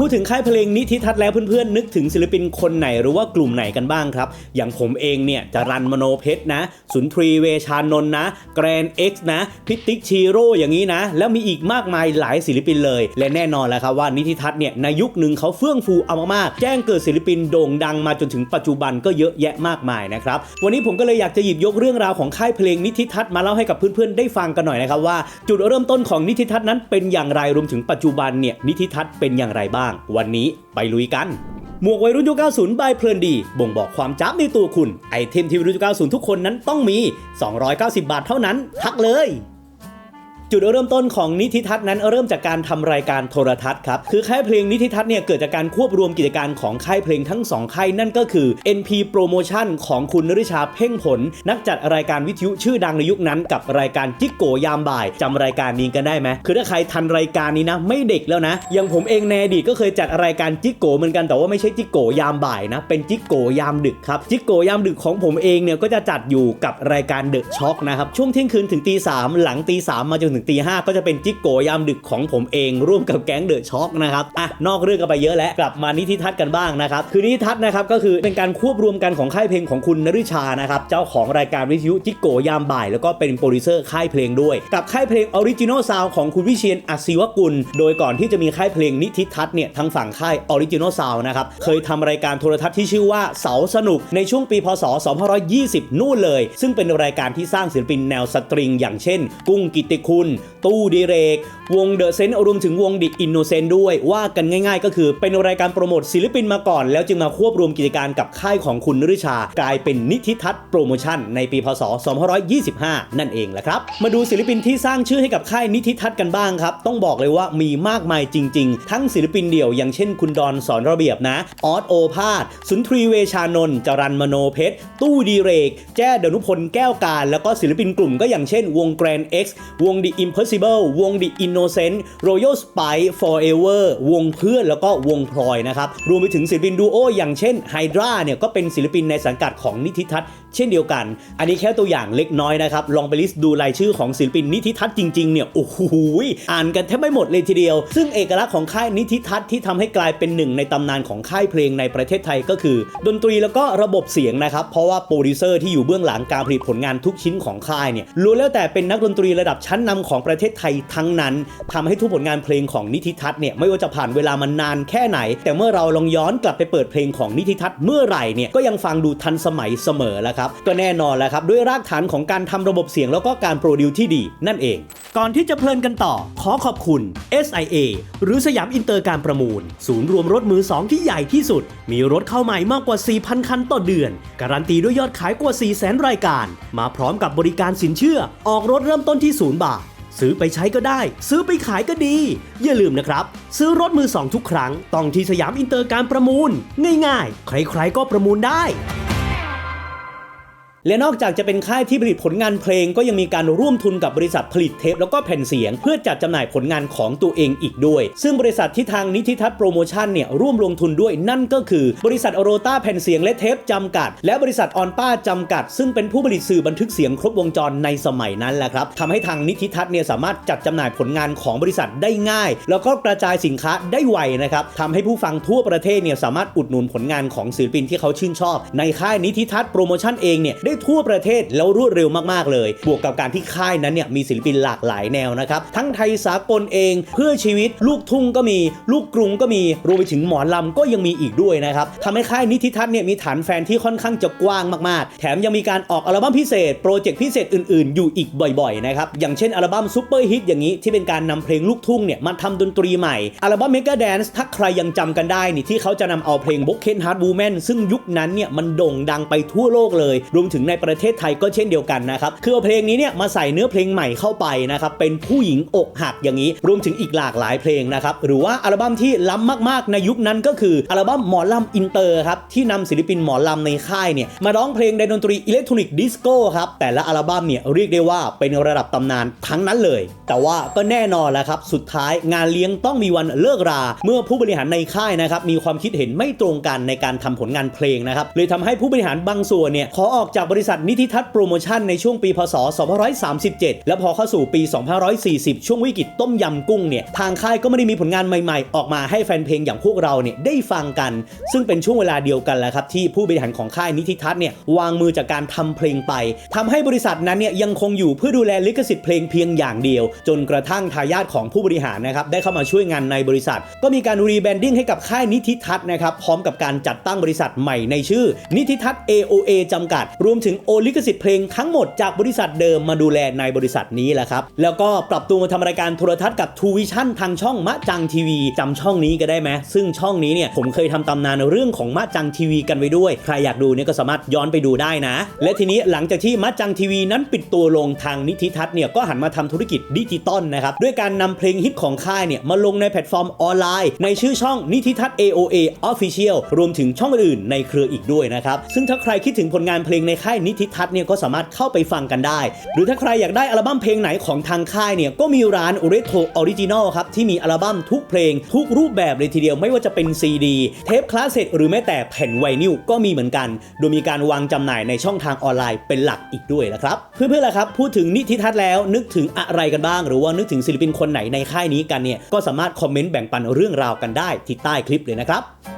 พูดถึงค่ายเพลงนิธิทัศน์แล้วเพื่อนๆนึกถึงศิลปินคนไหนหรือว่ากลุ่มไหนกันบ้างครับ อย่างผมเองเนี่ยจะรันมโนเพชรนะ สุนทรีเวชานนท์นะ แกรนเอ็กซ์นะ พิติกชีโร่อย่างนี้นะ แล้วมีอีกมากมายหลายศิลปินเลย และแน่นอนแล้วครับว่านิธิทัศน์เนี่ยในยุคหนึ่งเขาเฟื่องฟูเอามากๆแจ้งเกิดศิลปินโด่งดังมาจนถึงปัจจุบันก็เยอะแยะมากมายนะครับวันนี้ผมก็เลยอยากจะหยิบยกเรื่องราวของค่ายเพลงนิธิทัศน์มาเล่าให้กับเพื่อนๆได้ฟังกันหน่อยนะครับว่า จุดเริ่มต้นของนิธิทัศน์นั้นเป็นอย่างไรรวมถึงปัจจุบันเนี่ยนิธิทัศน์เป็นอย่างไรบ้างวันนี้ไปลุยกัน หมวกวัยรุ่นยุค 90 บายเพลินดี บ่งบอกความจ้าในตัวคุณ ไอเทมที่วัยรุ่นยุค 90 ทุกคนนั้นต้องมี 290 บาทเท่านั้น ทักเลย จุดเริ่มต้นของนิธิทัศน์นั้นเริ่มจากการทำรายการโทรทัศน์ครับคือค่ายเพลงนิธิทัศน์เนี่ยเกิดจากการควบรวมกิจการของค่ายเพลงทั้งสองค่ายนั่นก็คือ NP Promotion ของคุณนริชาเพ่งผล นักจัดรายการวิทยุชื่อดังในยุคนั้นกับรายการจิกโกยามบ่ายจำรายการนี้กันได้ไหมคือถ้าใครทันรายการนี้นะ ไม่เด็กแล้วนะอย่างผมเองในอดีตก็เคยจัดรายการจิกโกเหมือนกันแต่ว่าไม่ใช่จิกโกยามบ่ายนะเป็นจิกโกยามดึกครับจิกโกยามดึกของผมเองเนี่ยก็จะจัดอยู่กับรายการเดอะช็อคนะครับช่วงเที่ยงคืนถึงตีสามหลังตีสามมาจนถึงตีห้าก็จะเป็นจิ๊กโกยามดึกของผมเองร่วมกับแก๊งเดอะช็อคนะครับอะนอกเรื่องกันไปเยอะแล้วกลับมานิธิทัศน์กันบ้างนะครับคือนิธิทัศน์นะครับก็คือเป็นการควบรวมกันของค่ายเพลงของคุณนฤชานะครับเจ้าของรายการวิทยุจิ๊กโกยามบ่าย แล้วก็เป็นโปรดิวเซอร์ค่ายเพลงด้วย กับค่ายเพลงออริจินอลซาวของคุณวิเชียนอัศวกุล โดยก่อนที่จะมีค่ายเพลงนิธิทัศน์เนี่ยทางฝั่งค่ายออริจินอลซาวนะครับเคยทำรายการโทรทัศน์ที่ชื่อว่าเสาสนุกในช่วงปีพศ 2520 นู่นเลย ซึ่งเป็นรายการที่สร้างศิลปินแนวสตริง อย่างเช่น กุ้งกิติคุณตู้ดีเรก วงเดอะเซนต์รวมถึงวงดิอินโนเซนด้วย ว่ากันง่ายๆ ก็คือเป็นรายการโปรโมทศิลปินมาก่อน แล้วจึงมาควบรวมกิจการกับค่ายของคุณนฤชา กลายเป็นนิธิทัศน์โปรโมชั่นในปีพศ 2525 นั่นเองแหละครับ มาดูศิลปินที่สร้างชื่อให้กับค่ายนิธิทัศน์กันบ้างครับ ต้องบอกเลยว่ามีมากมายจริง ๆ ทั้งศิลปินเดี่ยวอย่างเช่น คุณดอนสอนระเบียบนะ ออสโอภาส สุนทรีเวชานนท์จรันมโนเพชร ตู้ดีเรก แจ้ดนุพลแก้วการ แล้วก็ศิลปินกลุ่มก็อย่างเช่น วง Grand X วง The Impossible วง The Innocent Royal Spy Forever วงเพื่อนแล้วก็วงพลอยนะครับ รวมไปถึงศิลปินดูโออย่างเช่น Hydra เนี่ยก็เป็นศิลปินในสังกัดของนิติทัศน์เช่นเดียวกัน อันนี้แค่ตัวอย่างเล็กน้อยนะครับ ลองไปลิสต์ดูรายชื่อของศิลปินนิธิทัศน์จริงๆเนี่ยโอ้โหอ่านกันแทบไม่หมดเลยทีเดียว ซึ่งเอกลักษณ์ของค่ายนิธิทัศน์ที่ทำให้กลายเป็นหนึ่งในตำนานของค่ายเพลงในประเทศไทยก็คือ ดนตรีแล้วก็ระบบเสียงนะครับ เพราะว่าโปรดิวเซอร์ที่อยู่เบื้องหลังการผลิตผลงานทุกชิ้นของค่ายเนี่ยล้วนแล้วแต่เป็นนักดนตรีระดับชั้นนำของประเทศไทยทั้งนั้นทำให้ทุกผลงานเพลงของนิธิทัศน์เนี่ยไม่ว่าจะผ่านเวลามันนานแค่ไหน แต่เมื่อเราลองย้อนกลับไปเปิดเพลงของนิธิทัศน์เมื่อไหร่เนี่ยก็ยังฟังดูทันสมัยเสมอแล้วครับก็แน่นอนแล้วครับด้วยรากฐานของการทำระบบเสียงแล้วก็การโปรดิวที่ดีนั่นเอง ก่อนที่จะเพลินกันต่อ ขอขอบคุณ SIA หรือสยามอินเตอร์การประมูล ศูนย์รวมรถมือสองที่ใหญ่ที่สุด มีรถเข้าใหม่มากกว่า 4,000 คันต่อเดือน การันตีด้วยยอดขายกว่า 400,000 รายการ มาพร้อมกับบริการสินเชื่อ ออกรถเริ่มต้นที่0บาทซื้อไปใช้ก็ได้ ซื้อไปขายก็ดี อย่าลืมนะครับ ซื้อรถมือสองทุกครั้ง ต้องที่สยามอินเตอร์การประมูล ง่ายๆ ใครๆก็ประมูลได้ และนอกจากจะเป็นค่ายที่ผลิตผลงานเพลง ก็ยังมีการร่วมทุนกับบริษัทผลิตเทปแล้วก็แผ่นเสียง เพื่อจัดจำหน่ายผลงานของตัวเองอีกด้วย ซึ่งบริษัทที่ทางนิติทัศน์โปรโมชั่นเนี่ยร่วมลงทุนด้วยนั่นก็คือ บริษัทโอโรต้าแผ่นเสียงและเทปจำกัด และบริษัทออนป้าจำกัด ซึ่งเป็นผู้ผลิตสื่อบันทึกเสียงครบวงจรในสมัยนั้นแหละครับทำให้ทางนิติทัศน์เนี่ยสามารถจัดจำหน่ายผลงานของบริษัทได้ง่าย แล้วก็กระจายสินค้าได้ไวนะครับทำให้ผู้ฟังทั่วประเทศเนี่ยสามารถอุดหนุนผลงานของศิลปินที่เขาชื่นชอบ ในค่ายนิติทัศน์โปรโมชั่นเองเนี่ยได้ทั่วประเทศแล้วรวดเร็วมากๆเลย บวกกับการที่ค่ายนั้นเนี่ยมีศิลปินหลากหลายแนวนะครับ ทั้งไทยสากลเองเพื่อชีวิต ลูกทุ่งก็มี ลูกกรุงก็มีรวมไปถึงหมอลำก็ยังมีอีกด้วยนะครับทำให้ค่ายนิติทัศน์เนี่ยมีฐานแฟนที่ค่อนข้างจะกว้างมากๆ แถมยังมีการออกอัลบั้มพิเศษโปรเจกต์พิเศษอื่นๆ อยู่อีกบ่อยๆนะครับอย่างเช่นอัลบั้มซูเปอร์ฮิตอย่างนี้ที่เป็นการนำเพลงลูกทุ่งเนี่ยมาทำดนตรีใหม่อัลบั้มเมกาแดนซ์ถ้าใครยังจำกันได้นี่ที่เขาจะนำเอาเพลงบ็อกเคนฮาร์ดบูแมนซึ่งยุคนั้นเนี่ยมันโด่งดังไปทั่วโลกเลย รวมถึงในประเทศไทยก็เช่นเดียวกันนะครับคือเอาเพลงนี้เนี่ยมาใส่เนื้อเพลงใหม่เข้าไปนะครับเป็นผู้หญิงอกหักอย่างนี้รวมถึงอีกหลากหลายเพลงนะครับหรือว่าอัลบั้มที่ล้ำมากๆ ในยุคนั้นก็คืออัลบั้มหมอลำอินเตอร์ครับที่นำศิลปินหมอลำในค่ายเนี่ยมาร้องเพลงในดนตรีอิเล็กทรอนิกส์ดิสโก้ครับแต่ละอัลบั้มเนี่ยเรียกได้ว่าเป็นระดับตำนานทั้งนั้นเลย แต่ว่าก็แน่นอนแหละครับสุดท้ายงานเลี้ยงต้องมีวันเลิกรา เมื่อผู้บริหารในค่ายนะครับมีความคิดเห็นไม่ตรงกันในการทำผลงานเพลงนะครับเลยทำให้ผู้บริหารบางส่วนเนี่ยขอออกจากบริษัทนิติทัศน์โปรโมชั่นในช่วงปีพศ 2537 แล้วพอเข้าสู่ปี 2540 ช่วงวิกฤตต้มยำกุ้งเนี่ย ทางค่ายก็ไม่ได้มีผลงานใหม่ๆ ออกมาให้แฟนเพลงอย่างพวกเราเนี่ยได้ฟังกัน ซึ่งเป็นช่วงเวลาเดียวกันแหละครับที่ผู้บริหารของค่ายนิติทัศน์เนี่ยวางมือจากการทำเพลงไปทำให้บริษัทนั้นเนี่ยยังคงอยู่เพื่อดูแลลิขสิทธิ์เพลงเพียงอย่างเดียว จนกระทั่งทายาทของผู้บริหารนะครับได้เข้ามาช่วยงานในบริษัท ก็มีการรีแบรนดิ้งให้กับค่ายนิติทัศน์นะครับพร้อมกับการจัดตั้งบริษัทใหม่ในชื่อ นิติทัศน์ AOA จำกัดรวมถึงโอลิขสิทธิ์เพลงทั้งหมดจากบริษัทเดิมมาดูแลในบริษัทนี้แหละครับ แล้วก็ปรับตัวมาทำรายการโทรทัศน์กับทูวิชั่นทางช่องมะจังทีวีจำช่องนี้ก็ได้ไหมซึ่งช่องนี้เนี่ยผมเคยทำตำนานเรื่องของมะจังทีวีกันไว้ด้วย ใครอยากดูเนี่ยก็สามารถย้อนไปดูได้นะ และทีนี้หลังจากที่มะจังทีวีนั้นปิดตัวลงทางนิติทัศน์เนี่ยก็หันมาทำธุรกิจดิจิตอลนะครับด้วยการนำเพลงฮิตของค่ายเนี่ยมาลงในแพลตฟอร์มออนไลน์ ในชื่อช่องนิติทัศน์ AOA Official รวมถึงช่องอื่นในเครืออีกด้วยนะครับซึ่งถ้าใครคิดถึงผลงานเพลงในค่ายนิติทัศน์เนี่ยก็สามารถเข้าไปฟังกันได้ หรือถ้าใครอยากได้อัลบั้มเพลงไหนของทางค่ายเนี่ยก็มีร้าน Retro Original ครับที่มีอัลบั้มทุกเพลง ทุกรูปแบบเลยทีเดียวไม่ว่าจะเป็น CD เทปคลาสเซ็ตหรือแม้แต่แผ่นไวนิลก็มีเหมือนกัน โดยมีการวางจำหน่ายในช่องทางออนไลน์เป็นหลักอีกด้วยนะครับเพื่อนๆล่ะครับพูดถึงนิติทัศน์แล้วนึกถึงอะไรกันบ้าง หรือว่านึกถึงศิลปินคนไหนในค่ายนี้กันเนี่ยก็สามารถคอมเมนต์แบ่งปันเรื่องราวกันได้ที่ใต้คลิปเลยนะครับ